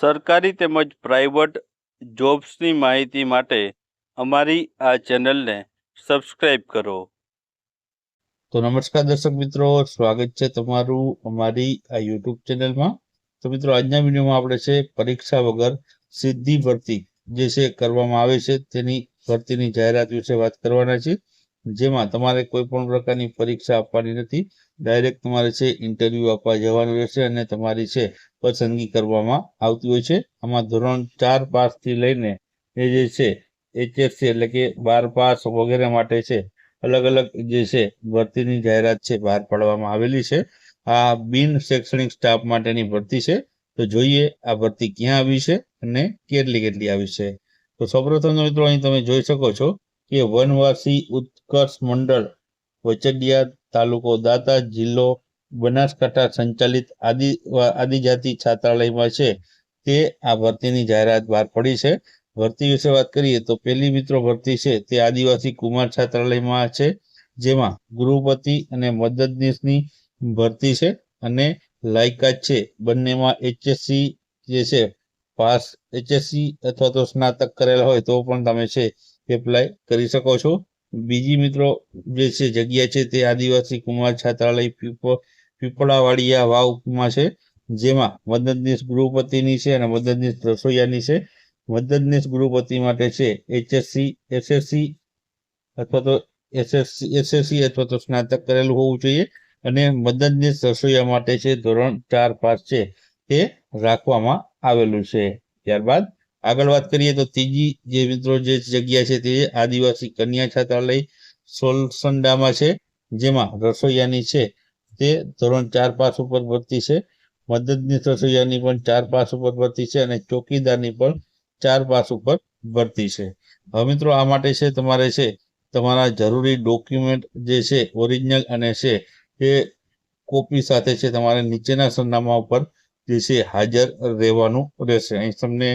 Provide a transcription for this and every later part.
સરકારી તેમજ પ્રાઇવેટ જોબ્સની માહિતી માટે અમારી આ ચેનલને સબસ્ક્રાઇબ કરો. તો નમસ્કાર દર્શક મિત્રો, સ્વાગત છે તમારું અમારી આ યુટ્યુબ ચેનલમાં. તો મિત્રો, આજના વિડીયોમાં આપણે છે પરીક્ષા વગર સીધી ભરતી જે છે કરવામાં આવે છે તેની ભરતીની જાહેરાત વિશે વાત કરવાના છે જેમાં તમારે કોઈ પણ પ્રકારની પરીક્ષા આપવાની નથી. ડાયરેક્ટ તમારે છે ઇન્ટરવ્યૂ આપવા જવાનું રહેશે અને તમારી છે, પસંદગી કરવામાં આવતી હોય છે. આમાં ધોરણ ચાર પાસથી લઈને એ જે છે એચએસસી એટલે કે બાર પાસ વગેરે માટે છે અલગ અલગ જે છે, ભરતીની જાહેરાત છે, બહાર પાડવામાં આવેલી છે. આ બિન શૈક્ષણિક સ્ટાફ માટેની ભરતી છે. તો જોઈએ આ ભરતી ક્યાં આવી છે અને કેટલી કેટલી આવી છે. તો સૌપ્રથમ મિત્રો અહીં તમે જોઈ શકો છો કે વનવાસી ઉત્કર્ષ મંડળ, વચડિયા તાલુકો દાતા જિલ્લો બનાસકાંઠા સંચાલિત આદિ, આદિજાતિ છાત્રાલયમાં છે. તે આ ભરતીની જાહેરાત બહાર પડી છે. ભરતી વિશે વાત કરીએ તો પહેલી મિત્રો ભરતી છે તે આદિવાસી કુમાર છાત્રાલયમાં છે, જેમાં ગૃહપતિ અને મદદનીશની ભરતી છે અને લાયકાત છે. બંનેમાં એચએસસી જે છે, પાસ એચએસસી અથવા તો સ્નાતક કરેલા હોય તો પણ તમે છે એપ્લાય કરી શકો છો. બીજી મિત્રો જે છે જગ્યા છે તે આદિવાસી કુમાર છાત્રાલય પીપ, પીપળાવાડિયા વાવમાં છે. જેમાં મદદનીશ ગૃહપતિની છે અને મદદનીશ રસોઈયાની છે. મદદનીશ ગૃહપતિ માટે છે એચએસસી, એસએસસી અથવા તો એસએસસી એસએસસી અથવા તો સ્નાતક કરેલું હોવું જોઈએ. અને મદદનીશ રસોઈયા માટે છે ધોરણ ચાર પાસ છે. તે રાખવામાં આવેલું છે. ત્યારબાદ આગળ વાત કરીએ તો ત્રીજી જે મિત્રો જે જગ્યા છે તે આદિવાસી કન્યા છાત્રાલય સોલસંડામાં છે, જેમાં રસોઈયાની છે તે ધોરણ ચાર પાસ ઉપર ભરતી છે. મદદનીશ રસોઈયાની પણ ચાર પાસ ઉપર ભરતી છે અને ચોકીદારની પણ ચાર પાસ ઉપર ભરતી છે. હવે મિત્રો આ માટે છે તમારે છે તમારા જરૂરી ડોક્યુમેન્ટ જે છે ઓરિજિનલ અને છે એ કોપી સાથે છે તમારે નીચેના સરનામા ઉપર જે છે હાજર રહેવાનું રહેશે. અહીં તમને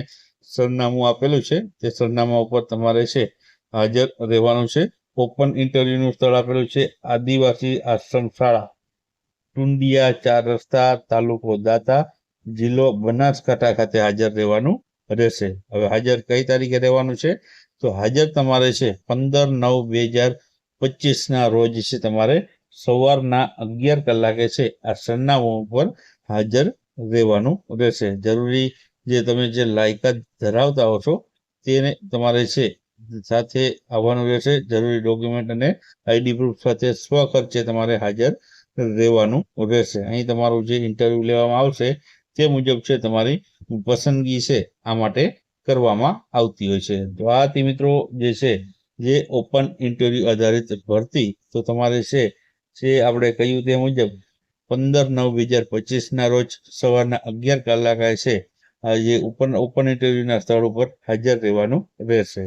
સરનામું આપેલું છે. તે સરનામા ઉપર તમારે છે, હાજર રહેવાનું છે. ઓપન ઇન્ટરવ્યુનું સ્થળ આપેલું છે. આદિવાસી આશ્રમ શાળા, ટુંડિયા ચાર રસ્તા, તાલુકો દાતા, જિલ્લો બનાસકાંઠા ખાતે હાજર રહેવાનું રહેશે. હવે હાજર કઈ તારીખે રહેવાનું છે? તો હાજર તમારે છે પંદર નવ બે હજાર પચીસના રોજ છે તમારે સવારના અગિયાર કલાકે છે આ સરનામું ઉપર હાજર રહેવાનું રહેશે. જરૂરી જે તમે જે લાયકાત ધરાવતા હો છો, તેને તમારે છે, સાથે આવવાનું રહેશે. જરૂરી ડોક્યુમેન્ટ અને આઈડી પ્રૂફ સાથે સ્વખર્ચે તમારે હાજર રહેવાનું રહેશે. અહીં તમારું જે ઇન્ટરવ્યૂ લેવામાં આવશે, તે મુજબ છે તમારી પસંદગી છે, આ માટે કરવામાં આવતી હોય છે. તો આ તે મિત્રો જે છે, જે ઓપન ઇન્ટરવ્યૂ આધારિત ભરતી, તો તમારે છે, જે આપણે કહ્યું તે મુજબ, પંદર નવ બે હજાર પચીસના રોજ સવારના અગિયાર કલાકે છે જે ઓપન ઓપન ઇન્ટરવ્યુના સ્થળ ઉપર હાજર રહેવાનું રહેશે.